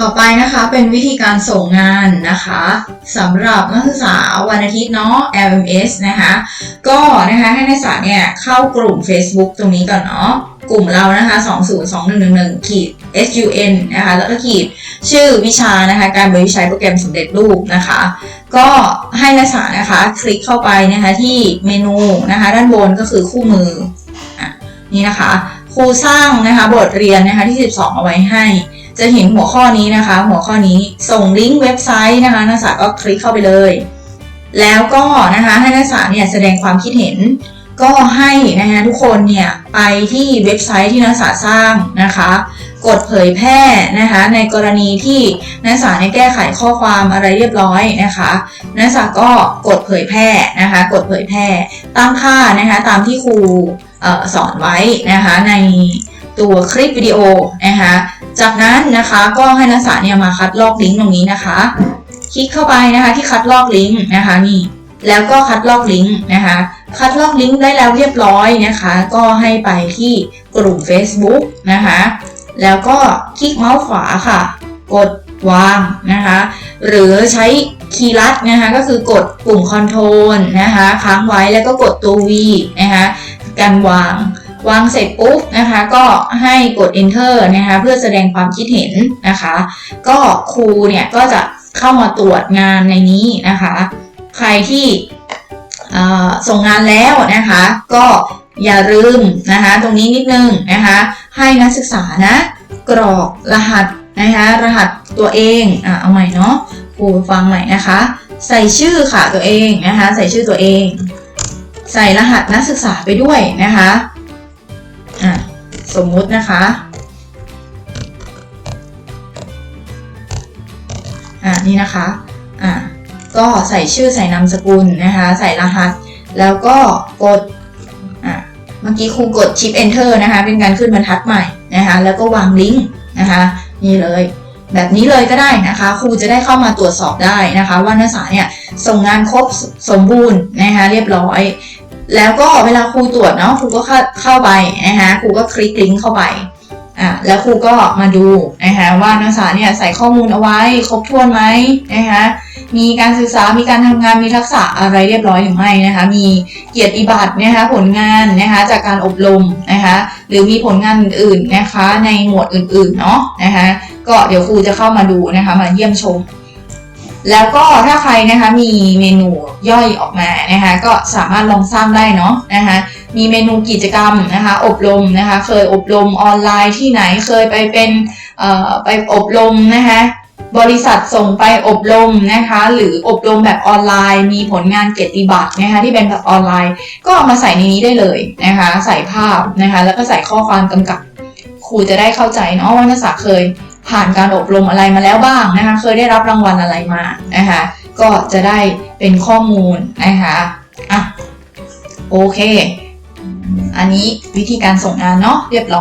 ต่อไปนะคะเป็นวิธีการส่งงานนะคะสำหรับนักศึกษาวันอาทิตย์เนาะ LMS นะคะก็นะคะให้นักศึกษาเนี่ยเข้ากลุ่ม Facebook ตรงนี้ก่อนเนาะกลุ่มเรานะคะ 202111ขีด SUN นะคะ แล้วก็ขีดชื่อวิชานะคะ การบริใช้โปรแกรมสำเร็จรูปนะคะ ก็ให้นักศึกษานะคะ คลิกเข้าไปนะคะที่เมนูนะคะ ด้านบนก็คือคู่มืออนี่นะคะ ครูสร้างนะคะบทเรียนนะคะที่ 12 เอาไว้ให้ จะเห็นหัวข้อนี้นะคะ หัวข้อนี้ส่งลิงก์เว็บไซต์นะคะนักศึกษาก็คลิกเข้าไปเลย แล้วก็นะคะให้นักศึกษาเนี่ยแสดงความคิดเห็น ก็ให้นะคะทุกคนเนี่ยไปที่เว็บไซต์ที่นักศึกษาสร้างนะคะกดเผยแพร่นะคะในกรณีที่นักศึกษาเนี่ยแก้ไขข้อความอะไรเรียบร้อยนะคะนักศึกษาก็กดเผยแพร่นะคะกดเผยแพร่ตั้งค่านะคะตามที่ครูออสอนไว้นะคะในตัวคลิปวิดีโอนะคะ จากนั้นนะคะก็ให้นักศึกษาเนี่ยมาคัดลอกลิงก์ตรงนี้นะคะ คลิกเข้าไปนะคะที่คัดลอกลิงก์นะคะนี่แล้วก็คัดลอกลิงก์นะคะ คัดลอกลิงก์ได้แล้วเรียบร้อยนะคะ ก็ให้ไปที่กลุ่ม Facebook นะคะ แล้วก็คลิกเมาส์ขวาค่ะ กดวางนะคะ หรือใช้คีย์ลัดนะคะ ก็คือกดปุ่มคอนโทรลนะคะ ค้างไว้แล้วก็กดตัว V นะคะ การวาง วางเสร็จปุ๊บนะคะ ก็ให้กด enter นะคะเพื่อแสดงความคิดเห็นนะคะ ก็ครูเนี่ยก็จะเข้ามาตรวจงานในนี้นะคะ ใครที่ส่งงานแล้วนะคะ ก็อย่าลืมนะคะ ตรงนี้นิดนึงนะคะ ให้นักศึกษานะกรอกรหัสนะคะรหัสตัวเองอะเอาใหม่เนาะครูฟังใหม่นะคะ ใส่ชื่อค่ะตัวเองนะคะ ใส่ชื่อตัวเอง ใส่รหัสนักศึกษาไปด้วยนะคะ สมมุตินะคะอ่านี่นะคะอ่าก็ใส่ชื่อใส่นามสกุลนะคะ ใส่รหัส แล้วก็กดอ่าเมื่อกี้ครูกดชิป enter นะคะ เป็นการขึ้นบรรทัดใหม่นะคะ แล้วก็วางลิงก์นะคะนี่เลยแบบนี้เลยก็ได้นะคะ ครูจะได้เข้ามาตรวจสอบได้นะคะ ว่านักศึกษาเนี่ยส่งงานครบสมบูรณ์นะคะเรียบร้อย แล้วก็เวลาครูตรวจเนาะครูก็เข้าเข้าไปนะคะครูก็คลิกลิงก์เข้าไปอะแล้วครูก็มาดูนะคะว่านักศึกษาเนี่ยใส่ข้อมูลเอาไว้ครบถ้วนไหมนะคะมีการศึกษา มีการทำงาน มีทักษะอะไรเรียบร้อยหรือไม่นะคะ มีเกียรติบัตรนะคะผลงานนะคะจากการอบรมนะคะหรือมีผลงานอื่นๆนะคะในหมวดอื่นๆเนาะนะคะก็เดี๋ยวครูจะเข้ามาดูนะคะมาเยี่ยมชม แล้วก็ถ้าใครนะคะมีเมนูย่อยออกมานะคะก็สามารถลองสร้างได้เนาะนะคะมีเมนูกิจกรรมนะคะอบรมนะคะเคยอบรมออนไลน์ที่ไหนเคยไปเป็นไปอบรมนะคะบริษัทส่งไปอบรมนะคะหรืออบรมแบบออนไลน์ มีผลงานเกียรติบัตรนะคะที่เป็นแบบออนไลน์ ก็เอามาใส่ในนี้ได้เลยนะคะใส่ภาพนะคะแล้วก็ใส่ข้อความกำกับครูจะได้เข้าใจเนาะว่านักศึกษาเคย ผ่านการอบรมอะไรมาแล้วบ้างนะคะเคยได้รับรางวัลอะไรมานะคะก็จะได้เป็นข้อมูลนะคะอะโอเค อันนี้วิธีการส่งงานเนาะเรียบร้อย